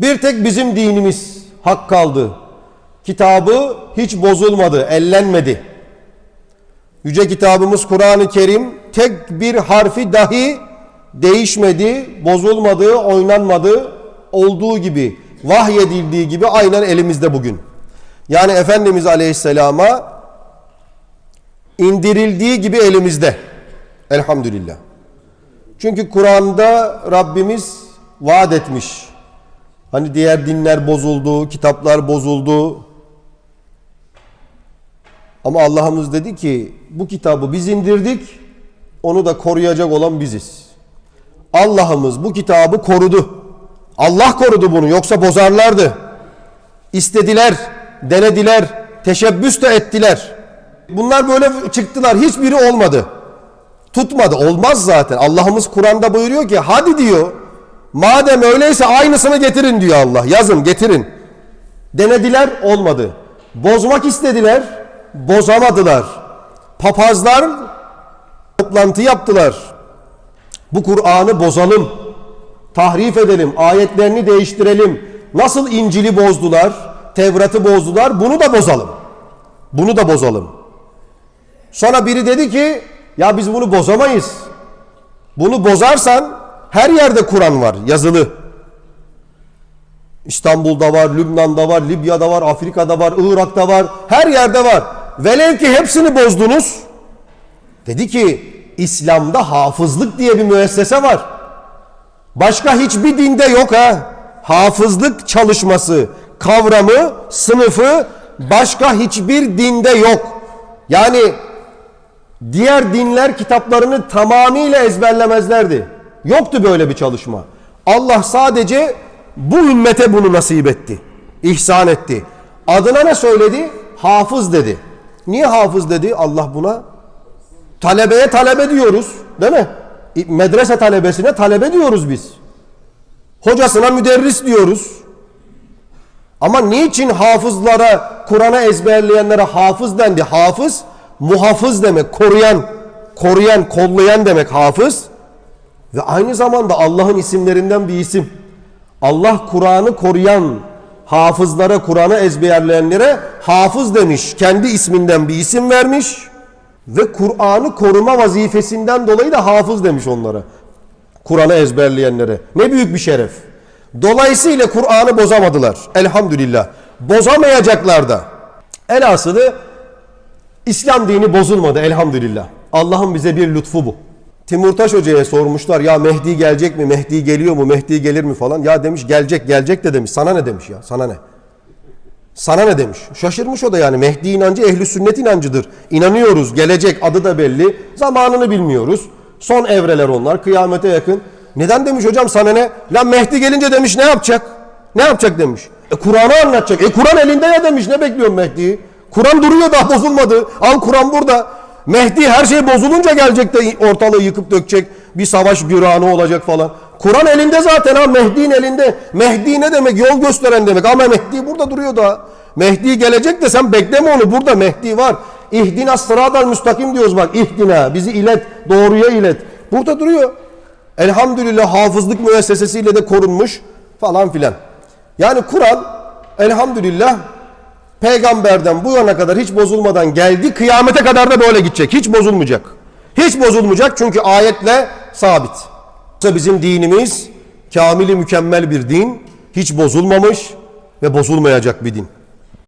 Bir tek bizim dinimiz hak kaldı. Kitabı hiç bozulmadı, ellenmedi. Yüce kitabımız Kur'an-ı Kerim tek bir harfi dahi değişmedi, bozulmadı, oynanmadı. Olduğu gibi, vahyedildiği gibi aynen elimizde bugün. Yani Efendimiz Aleyhisselam'a indirildiği gibi elimizde. Elhamdülillah. Çünkü Kur'an'da Rabbimiz vaat etmiş. Hani diğer dinler bozuldu, kitaplar bozuldu. Ama Allah'ımız dedi ki bu kitabı biz indirdik, onu da koruyacak olan biziz. Allah'ımız bu kitabı korudu. Allah korudu bunu yoksa bozarlardı. İstediler, denediler, teşebbüs de ettiler. Bunlar böyle çıktılar, hiçbiri olmadı. Tutmadı, olmaz zaten. Allah'ımız Kur'an'da buyuruyor ki hadi diyor, madem öyleyse aynısını getirin diyor Allah. Yazın, getirin. Denediler, olmadı. Bozmak istediler, bozamadılar. Papazlar toplantı yaptılar. Bu Kur'an'ı bozalım, tahrif edelim, ayetlerini değiştirelim. Nasıl İncil'i bozdular, Tevrat'ı bozdular, bunu da bozalım. Bunu da bozalım. Sonra biri dedi ki, ya biz bunu bozamayız. Bunu bozarsan her yerde Kur'an var, yazılı. İstanbul'da var, Lübnan'da var, Libya'da var, Afrika'da var, Irak'ta var, her yerde var. Velev ki hepsini bozdunuz. Dedi ki İslam'da hafızlık diye bir müessese var. Başka hiçbir dinde yok ha. Hafızlık çalışması, kavramı, sınıfı başka hiçbir dinde yok. Yani diğer dinler kitaplarını tamamıyla ezberlemezlerdi. Yoktu böyle bir çalışma. Allah sadece bu ümmete bunu nasip etti. İhsan etti. Adına ne söyledi? Hafız dedi. Niye hafız dedi Allah buna? Talebeye talebe diyoruz. Değil mi? Medrese talebesine talebe diyoruz biz. Hocasına müderris diyoruz. Ama niçin hafızlara, Kur'an'ı ezberleyenlere hafız dendi? Hafız, muhafız demek, koruyan, koruyan, kollayan demek hafız. Ve aynı zamanda Allah'ın isimlerinden bir isim. Allah Kur'an'ı koruyan hafızlara, Kur'an'ı ezberleyenlere hafız demiş. Kendi isminden bir isim vermiş. Ve Kur'an'ı koruma vazifesinden dolayı da hafız demiş onlara. Kur'an'ı ezberleyenlere. Ne büyük bir şeref. Dolayısıyla Kur'an'ı bozamadılar. Elhamdülillah. Bozamayacaklar da. Elhasılı İslam dini bozulmadı elhamdülillah. Allah'ın bize bir lütfu bu. Timurtaş Hoca'ya sormuşlar ya Mehdi gelecek mi? Mehdi geliyor mu? Mehdi gelir mi falan. Ya demiş gelecek gelecek de demiş. Sana ne demiş ya? Sana ne? Sana ne demiş? Şaşırmış o da yani. Mehdi inancı ehli sünnet inancıdır. İnanıyoruz. Gelecek adı da belli. Zamanını bilmiyoruz. Son evreler onlar. Kıyamete yakın. Neden demiş hocam sana ne? Lan Mehdi gelince demiş ne yapacak? Ne yapacak demiş. E Kur'an'ı anlatacak. E Kur'an elinde ya demiş. Ne bekliyorsun Mehdi'yi? Kur'an duruyor daha bozulmadı. Al Kur'an burada. Mehdi her şey bozulunca gelecek de ortalığı yıkıp dökecek. Bir savaş güranı olacak falan. Kur'an elinde zaten ha Mehdi'nin elinde. Mehdi ne demek? Yol gösteren demek. Ama Mehdi burada duruyor da. Mehdi gelecek de sen bekleme onu. Burada Mehdi var. İhdina sıradal müstakim diyoruz bak. İhdina bizi ilet. Doğruya ilet. Burada duruyor. Elhamdülillah hafızlık müessesesiyle de korunmuş falan filan. Yani Kur'an elhamdülillah peygamberden bu yana kadar hiç bozulmadan geldi. Kıyamete kadar da böyle gidecek. Hiç bozulmayacak. Hiç bozulmayacak çünkü ayetle sabit. Bizim dinimiz kamili mükemmel bir din. Hiç bozulmamış ve bozulmayacak bir din.